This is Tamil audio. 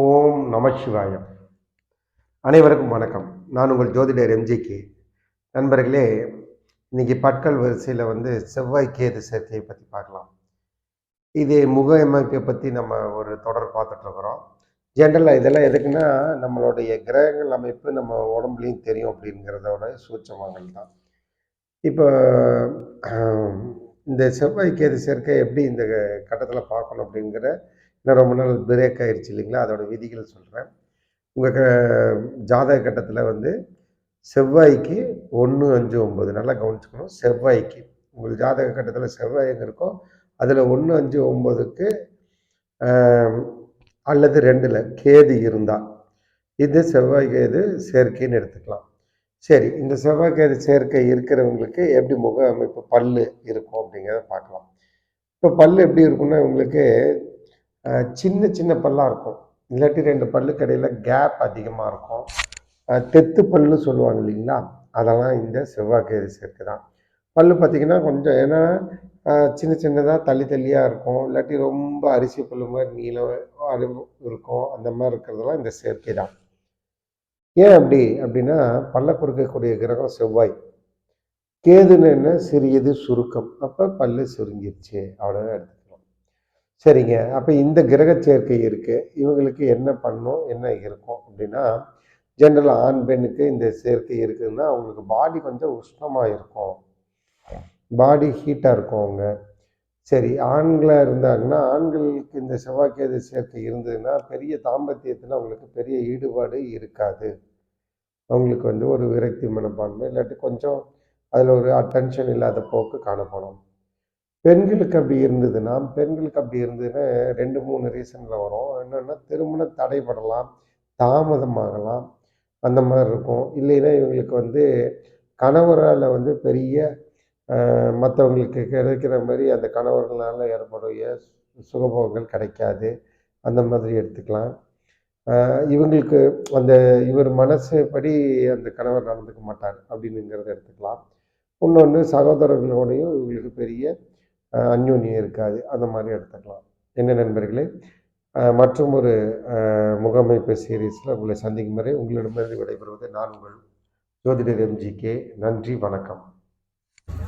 ஓம் நமசிவாயம் அனைவருக்கும் வணக்கம். நான் உங்கள் ஜோதிடர் எம்ஜிக்கு நண்பர்களே இன்னைக்கு பட்கள் வரிசையில் வந்து செவ்வாய் கேது சேர்க்கையை பற்றி பார்க்கலாம். இது முக அமைப்பை பற்றி நம்ம ஒரு தொடர் பார்த்துட்ருக்குறோம் ஜென்ரலாக இதெல்லாம் எதுக்குன்னா நம்மளுடைய கிரகங்கள் அமைப்பு நம்ம உடம்புலையும் தெரியும் அப்படிங்கிறதோட சூட்சமங்கள் தான். இப்போ இந்த செவ்வாய் கேது சேர்க்கை எப்படி இந்த கட்டத்தில் பார்க்கணும் அப்படிங்கிற இன்னும் ரொம்ப நாள் பிரேக் ஆயிடுச்சு இல்லைங்களா? அதோட விதிகள் சொல்கிறேன் உங்கள் க ஜாதக கட்டத்தில் வந்து செவ்வாய்க்கு ஒன்று அஞ்சு ஒம்பது நல்லா கவனிச்சுக்கணும். செவ்வாய்க்கு உங்கள் ஜாதக கட்டத்தில் செவ்வாய் எங்கே இருக்கோ அதில் ஒன்று அஞ்சு ஒம்பதுக்கு அல்லது ரெண்டில் கேது இருந்தால் இது செவ்வாய் கேது சேர்க்கைன்னு எடுத்துக்கலாம். சரி இந்த செவ்வாய் கேது சேர்க்கை இருக்கிறவங்களுக்கு எப்படி முக அமைப்பு பல் இருக்கும் அப்படிங்கிறத பார்க்கலாம். இப்போ பல் எப்படி இருக்குன்னா உங்களுக்கு சின்ன சின்ன பல்லாக இருக்கும். இல்லாட்டி ரெண்டு பல்லுக்கு இடையில கேப் அதிகமாக இருக்கும். தெத்து பல்லுன்னு சொல்லுவாங்க இல்லைங்களா? அதெல்லாம் இந்த செவ்வாய்க்கேது சேர்க்கை தான். பல்லு பார்த்தீங்கன்னா கொஞ்சம் ஏன்னா சின்ன சின்னதாக தள்ளி தள்ளியாக இருக்கும். இல்லாட்டி ரொம்ப அரிசி பல்லு மாதிரி நீளம் அது இருக்கும். அந்த மாதிரி இருக்கிறதெல்லாம் இந்த சேர்க்கை தான். ஏன் அப்படி? அப்படின்னா பல்ல கொடுக்கக்கூடிய கிரகம் செவ்வாய். கேதுன்னு என்ன? சிறியது சுருக்கம். அப்போ பல்லு சுருங்கிருச்சு. அவ்வளோதான் எடுத்துக்கலாம் சரிங்க. அப்போ இந்த கிரக சேர்க்கை இருக்கு. இவங்களுக்கு என்ன பண்ணும்? என்ன இருக்கும்? அப்படின்னா ஜென்ரலாக ஆண் பெண்ணுக்கு இந்த சேர்க்கை இருக்குதுன்னா அவங்களுக்கு பாடி கொஞ்சம் உஷ்ணமாக இருக்கும். பாடி ஹீட்டாக இருக்கும் அவங்க. சரி ஆண்களாக இருந்தாங்கன்னா ஆண்களுக்கு இந்த செவ்வாய்க்கேது சேர்க்கை இருந்ததுன்னா பெரிய தாம்பத்தியத்தில் அவங்களுக்கு பெரிய ஈடுபாடு இருக்காது. அவங்களுக்கு வந்து ஒரு விரக்தி மனப்பான்மை இல்லாட்டி கொஞ்சம் அதில் ஒரு அட்டென்ஷன் இல்லாத போக்கு காணப்படும். பெண்களுக்கு அப்படி இருந்ததுன்னா பெண்களுக்கு அப்படி இருந்ததுன்னா ரெண்டு மூணு ரீசனில் வரும். என்னென்னா திருமணம் தடைபடலாம் தாமதமாகலாம் அந்த மாதிரி இருக்கும். இல்லைன்னா இவங்களுக்கு வந்து கணவரால் வந்து பெரிய மற்றவங்களுக்கு கிடைக்கிற மாதிரி அந்த கணவர்களால் ஏற்படைய சுகபோகங்கள் கிடைக்காது. அந்த மாதிரி எடுத்துக்கலாம். இவங்களுக்கு அந்த இவர் மனசுப்படி அந்த கணவர் நடந்துக்க மாட்டார் அப்படின்னுங்கிறத எடுத்துக்கலாம். இன்னொன்று சகோதரர்களோடையும் இவங்களுக்கு பெரிய அந்யோன்யம் இருக்காது. அந்த மாதிரி எடுத்துக்கலாம். என்ன நண்பர்களே மற்றும் ஒரு முகமைப்பு சீரீஸில் உங்களை சந்திக்கும் வரை உங்களிடமிருந்து விடைபெறுவது நான் உங்கள் ஜோதிடர் எம்ஜிகே நன்றி வணக்கம்.